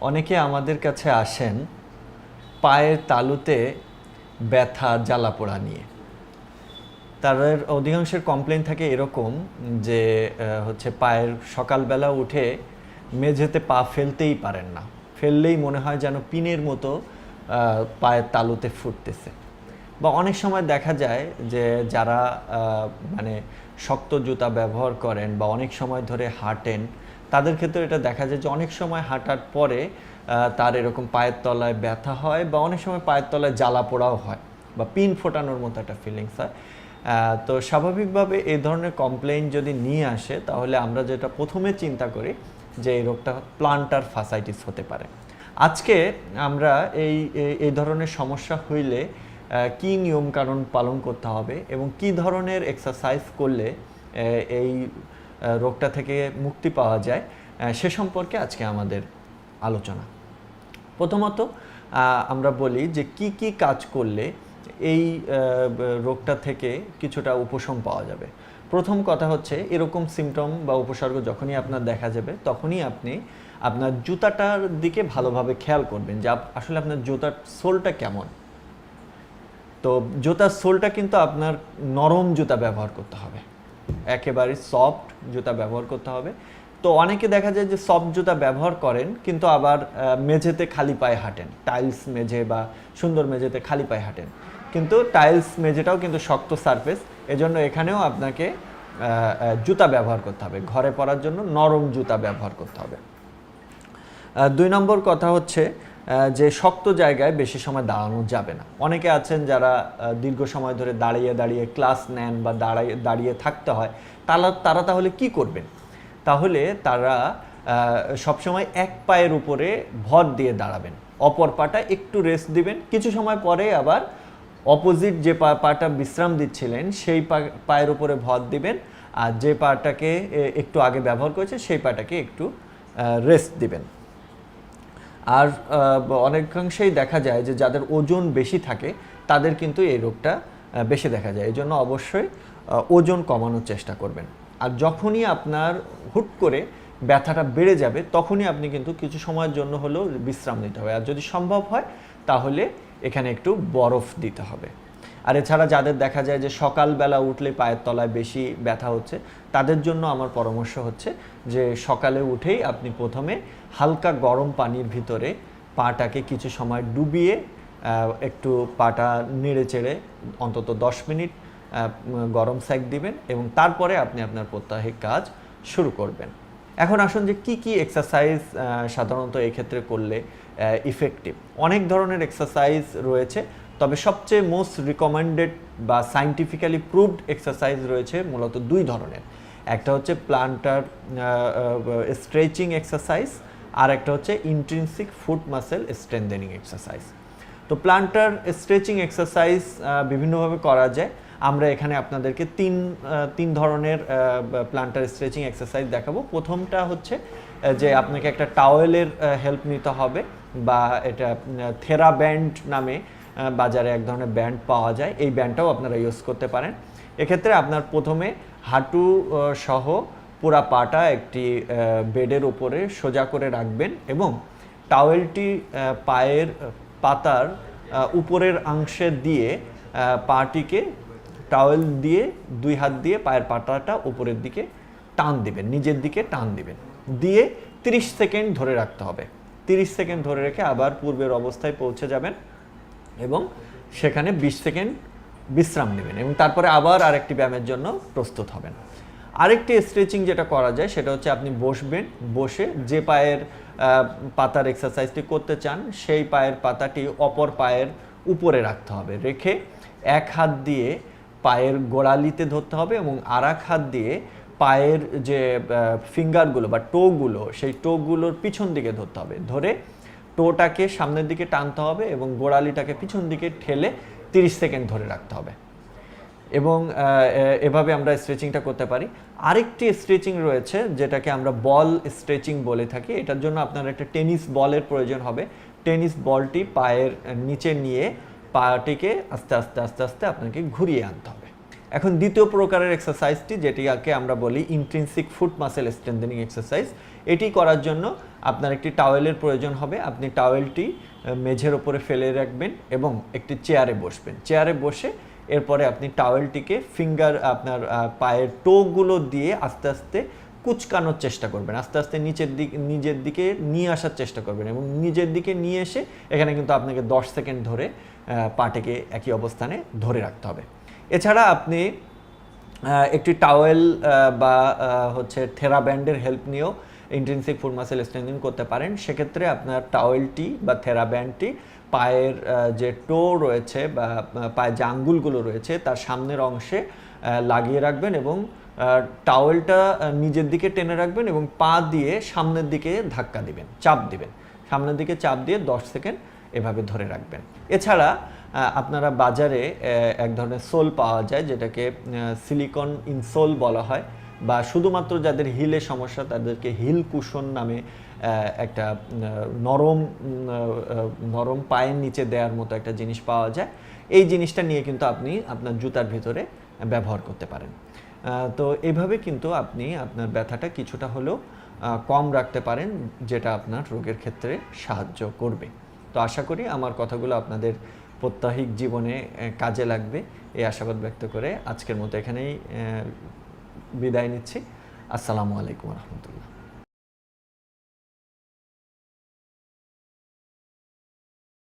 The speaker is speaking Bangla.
অনেকে আমাদের কাছে আসেন পায়ের তালুতে ব্যথা জ্বালা পোড়া নিয়ে। তাদের অধিকাংশের কমপ্লেন থাকে এরকম যে হচ্ছে পায়ের সকালবেলা উঠে মেঝেতে পা ফেলতেই পারেন না। ফেললেই মনে হয় যেন পিনের মতো পায়ের তালুতে ফুটতেছে। বা অনেক সময় দেখা যায় যে, যারা মানে শক্ত জুতা ব্যবহার করেন বা অনেক সময় ধরে হাঁটেন তাদের ক্ষেত্রে এটা দেখা যায় যে অনেক সময় হাঁটার পরে তার এরকম পায়ের তলায় ব্যথা হয় বা অনেক সময় পায়ের তলায় জ্বালা পোড়াও হয় বা পিন ফোটানোর মতো একটা ফিলিংস হয়। তো স্বাভাবিকভাবে এই ধরনের কমপ্লেইন যদি নিয়ে আসে, তাহলে আমরা যেটা প্রথমে চিন্তা করি যে এই রোগটা প্লান্টার ফাসাইটিস হতে পারে। আজকে আমরা এই, এই- ধরনের সমস্যা হইলে কি নিয়মকানুন পালন করতে হবে এবং কি ধরনের এক্সারসাইজ করলে এই রোগটা থেকে মুক্তি পাওয়া যায় সে সম্পর্কে আজকে আমাদের আলোচনা। প্রথমত আমরা বলি যে কি কি কাজ করলে এই রোগটা থেকে কিছুটা উপশম পাওয়া যাবে। প্রথম কথা হচ্ছে, এরকম সিমটম বা উপসর্গ যখনই আপনার দেখা যাবে, তখনই আপনি আপনার জুতাটার দিকে ভালোভাবে খেয়াল করবেন যে আসলে আপনার জুতার সোলটা কেমন। তো জুতার সোলটা কিন্তু আপনার নরম জুতা ব্যবহার করতে হবে। একেবারে সফট জুতা ব্যবহার করতে হবে। তো অনেকে দেখা যায় যে সফট জুতা ব্যবহার করেন, কিন্তু আবার মেঝেতে খালি পায়ে হাঁটেন। টাইলস মেঝে বা সুন্দর মেঝেতে খালি পায়ে হাঁটেন। কিন্তু টাইলস মেঝেটাও কিন্তু শক্ত সারফেস, এজন্য এখানেও আপনাকে জুতা ব্যবহার করতে হবে। ঘরে পরার জন্য নরম জুতা ব্যবহার করতে হবে। দুই নম্বর কথা হচ্ছে যে শক্ত জায়গায় বেশি সময় দাঁড়ানো যাবে না। অনেকে আছেন যারা দীর্ঘ সময় ধরে দাঁড়িয়ে দাঁড়িয়ে ক্লাস নেন বা দাঁড়িয়ে দাঁড়িয়ে থাকতে হয় তারা তারা তাহলে কি করবেন? তাহলে তারা সবসময় এক পায়ের উপরে ভর দিয়ে দাঁড়াবেন। অপর পাটা একটু রেস্ট দিবেন। কিছু সময় পরে আবার অপোজিট যে পাটা বিশ্রাম দিচ্ছিলেন, সেই পায়ের উপরে ভর দিবেন। আর যে পাটাকে একটু আগে ব্যবহার করেছে, সেই পাটাকে একটু রেস্ট দিবেন। আর অনেকাংশেই দেখা যায় যে যাদের ওজন বেশি থাকে, তাদের কিন্তু এই রোগটা বেশি দেখা যায়। এই জন্য অবশ্যই ওজন কমানোর চেষ্টা করবেন। আর যখনই আপনার হুট করে ব্যথাটা বেড়ে যাবে, তখনই আপনি কিন্তু কিছু সময়ের জন্য হলেও বিশ্রাম নিতে হবে। আর যদি সম্ভব হয়, তাহলে এখানে একটু বরফ দিতে হবে। আর এছাড়া যাদের দেখা যায় যে সকালবেলা উঠলে পায়ের তলায় বেশি ব্যথা হচ্ছে, তাদের জন্য আমার পরামর্শ হচ্ছে যে সকালে উঠেই আপনি প্রথমে হালকা গরম পানির ভিতরে পাটাকে কিছু সময় ডুবিয়ে একটু পাটা নেড়ে চেড়ে অন্তত দশ মিনিট গরম স্যাক দিবেন এবং তারপরে আপনি আপনার প্রত্যাহিক কাজ শুরু করবেন। এখন আসুন যে কি কি এক্সারসাইজ সাধারণত এক্ষেত্রে করলে ইফেক্টিভ অনেক ধরনের এক্সারসাইজ রয়েছে। তবে সবচেয়ে মোস্ট রিকমেন্ডেড বা সাইন্টিফিক্যালি প্রুভড এক্সারসাইজ রয়েছে মূলত দুই ধরনের। একটা হচ্ছে প্লান্টার স্ট্রেচিং এক্সারসাইজ আর একটা হচ্ছে intrinsic foot muscle strengthening exercise তো প্লান্টার স্ট্রেচিং এক্সারসাইজ বিভিন্নভাবে করা যায়। আমরা এখানে আপনাদেরকে তিন তিন ধরনের প্লান্টার স্ট্রেচিং এক্সারসাইজ দেখাবো। প্রথমটা হচ্ছে যে আপনাকে একটা টাওয়েলের হেল্প নিতে হবে বা এটা থেরা ব্যান্ড নামে বাজারে এক ধরনের ব্যান্ড পাওয়া যায়। এই ব্যান্ডটাও আপনারা ইউজ করতে পারেন। এক্ষেত্রে আপনার প্রথমে হাঁটু সহ পুরা পাটা একটি বেডের উপরে সোজা করে রাখবেন এবং টাওয়েলটি পায়ের পাতার উপরের অংশে দিয়ে পাটিকে টাওয়েল দিয়ে দুই হাত দিয়ে পায়ের পাতাটা উপরের দিকে টান দিবেন, নিজের দিকে টান দিবেন। দিয়ে 30 সেকেন্ড ধরে রাখতে হবে। 30 সেকেন্ড ধরে রেখে আবার পূর্বের অবস্থায় পৌঁছে যাবেন। এবং সেখানে 20 সেকেন্ড বিশ্রাম নেবেন এবং তারপরে আবার আরেকটি ব্যায়ামের জন্য প্রস্তুত হবেন। আরেকটি স্ট্রেচিং যেটা করা যায় সেটা হচ্ছে আপনি বসবেন, বসে যে পায়ের পাতার এক্সারসাইজটি করতে চান, সেই পায়ের পাতাটি অপর পায়ের উপরে রাখতে হবে। রেখে এক হাত দিয়ে পায়ের গোড়ালিতে ধরতে হবে এবং আর এক হাত দিয়ে পায়ের যে ফিঙ্গারগুলো বা টোগুলো সেই টোগুলোর পিছন দিকে ধরতে হবে। ধরে টোটাকে সামনের দিকে টানতে হবে এবং গোড়ালিটাকে পিছন দিকে ঠেলে 30 সেকেন্ড ধরে রাখতে হবে। এবং এভাবে আমরা স্ট্রেচিংটা করতে পারি। আরেকটি স্ট্রেচিং রয়েছে, যেটাকে আমরা বল স্ট্রেচিং বলে থাকি। এটার জন্য আপনার একটা টেনিস বলের প্রয়োজন হবে। টেনিস বলটি পায়ের নিচে নিয়ে পাটিকে আস্তে আস্তে আস্তে আস্তে আপনাকে ঘুরিয়ে আনতে হবে। এখন দ্বিতীয় প্রকারের এক্সারসাইজটি যেটিকে আমরা বলি intrinsic foot muscle strengthening exercise এটি করার জন্য আপনার একটি টাওয়েলের প্রয়োজন হবে। আপনি টাওয়েলটি মেঝের ওপরে ফেলে রাখবেন এবং একটি চেয়ারে বসবেন। চেয়ারে বসে এরপরে আপনি টাওয়েলটিকে ফিঙ্গার আপনার পায়ের টোগুলো দিয়ে আস্তে আস্তে কুচকানোর চেষ্টা করবেন। আস্তে আস্তে নিচের দিক, নিজের দিকে নিয়ে আসার চেষ্টা করবেন এবং নিজের দিকে নিয়ে এসে এখানে কিন্তু আপনাকে দশ সেকেন্ড ধরে পাটিকে একই অবস্থানে ধরে রাখতে হবে। এছাড়া আপনি একটি টাওয়েল বা হচ্ছে থেরা ব্যান্ডের হেল্প নিয়েও ইন্টেন্সিভ ফুড মাসেল স্ট্রেন্থিং করতে পারেন। সেক্ষেত্রে আপনার টাওয়েলটি বা থেরা ব্যান্ডটি পায়ের যে টো রয়েছে বা পায়ের যে আঙ্গুলগুলো রয়েছে, তার সামনের অংশে লাগিয়ে রাখবেন এবং টাওয়েলটা নিজের দিকে টেনে রাখবেন এবং পা দিয়ে সামনের দিকে ধাক্কা দিবেন, চাপ দিবেন। সামনের দিকে চাপ দিয়ে দশ সেকেন্ড এভাবে ধরে রাখবেন। এছাড়া আপনারা বাজারে এক ধরনের সোল পাওয়া যায়, যেটাকে সিলিকন ইনসোল বলা হয়, বা শুধুমাত্র যাদের হিলে সমস্যা, তাদেরকে হিল কুশন নামে একটা নরম নরম পায়ের নিচে দেওয়ার মতো একটা জিনিস পাওয়া যায়। এই জিনিসটা নিয়ে কিন্তু আপনি আপনার জুতার ভিতরে ব্যবহার করতে পারেন। তো এইভাবে কিন্তু আপনি আপনার ব্যথাটা কিছুটা হলেও কম রাখতে পারেন, যেটা আপনার রোগের ক্ষেত্রে সাহায্য করবে। তো আশা করি আমার কথাগুলো আপনাদের প্রত্যাহিক জীবনে কাজে লাগবে। এই আশাবাদ ব্যক্ত করে আজকের মতো এখানেই বিদায় নিচ্ছি। আসসালামু আলাইকুম রহমতুল্লাহ।